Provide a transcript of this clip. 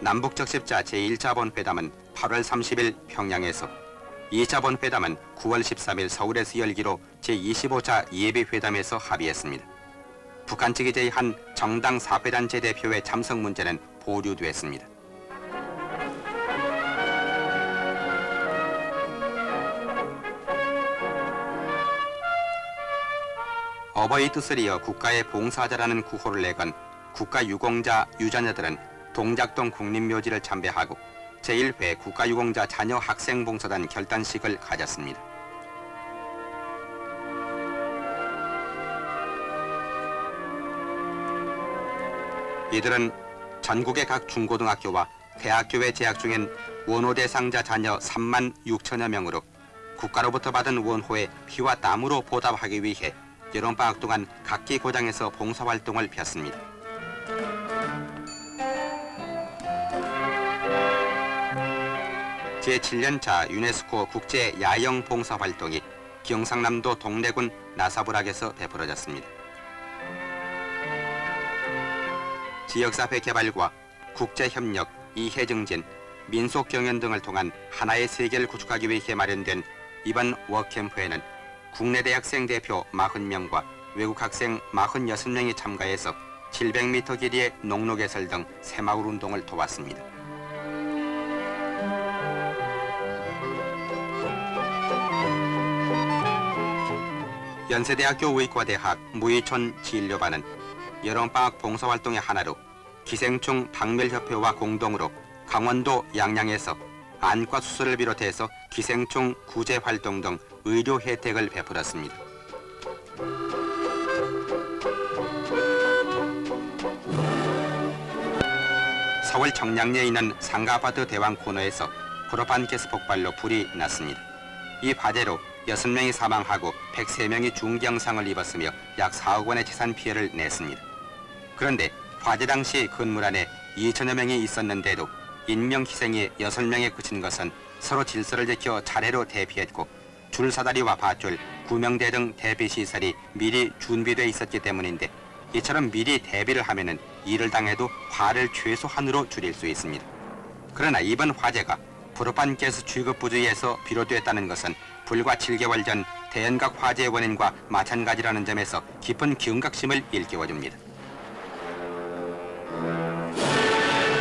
남북적십자 제1차 본회담은 8월 30일 평양에서 2차 본회담은 9월 13일 서울에서 열기로 제25차 예비회담에서 합의했습니다. 북한 측이 제의한 정당 사회단체 대표의 참석 문제는 보류됐습니다. 어버이 뜻을 이어 국가의 봉사자라는 구호를 내건 국가 유공자 유자녀들은 동작동 국립묘지를 참배하고 제1회 국가유공자 자녀 학생봉사단 결단식을 가졌습니다. 이들은 전국의 각 중고등학교와 대학교에 재학 중인 원호 대상자 자녀 3만 6천여 명으로 국가로부터 받은 원호의 피와 땀으로 보답하기 위해 여름방학 동안 각기 고장에서 봉사활동을 폈습니다. 제7년차 유네스코 국제 야영 봉사 활동이 경상남도 동래군 나사부락에서 베풀어졌습니다. 지역사회 개발과 국제협력, 이해증진, 민속경연 등을 통한 하나의 세계를 구축하기 위해 마련된 이번 워캠프에는 국내 대학생 대표 40명과 외국 학생 46명이 참가해서 700m 길이의 농로 개설 등 새마을 운동을 도왔습니다. 연세대학교 의과대학 무의촌 진료반은 여름방학 봉사활동의 하나로 기생충 박멸협회와 공동으로 강원도 양양에서 안과 수술을 비롯해서 기생충 구제 활동 등 의료 혜택을 베풀었습니다. 서울 정량리에 있는 상가 아파트 대왕 코너에서 프로판 가스 폭발로 불이 났습니다. 이 화재로 6명이 사망하고 103명이 중경상을 입었으며 약 4억 원의 재산 피해를 냈습니다. 그런데 화재 당시 건물 안에 2천여 명이 있었는데도 인명 희생이 6명에 그친 것은 서로 질서를 지켜 차례로 대피했고 줄사다리와 밧줄, 구명대 등 대피 시설이 미리 준비돼 있었기 때문인데 이처럼 미리 대비를 하면은 일을 당해도 화를 최소한으로 줄일 수 있습니다. 그러나 이번 화재가 프로판 가스 취급 부주의에서 비롯됐다는 것은 불과 7개월 전 대연각 화재의 원인과 마찬가지라는 점에서 깊은 경각심을 일깨워줍니다.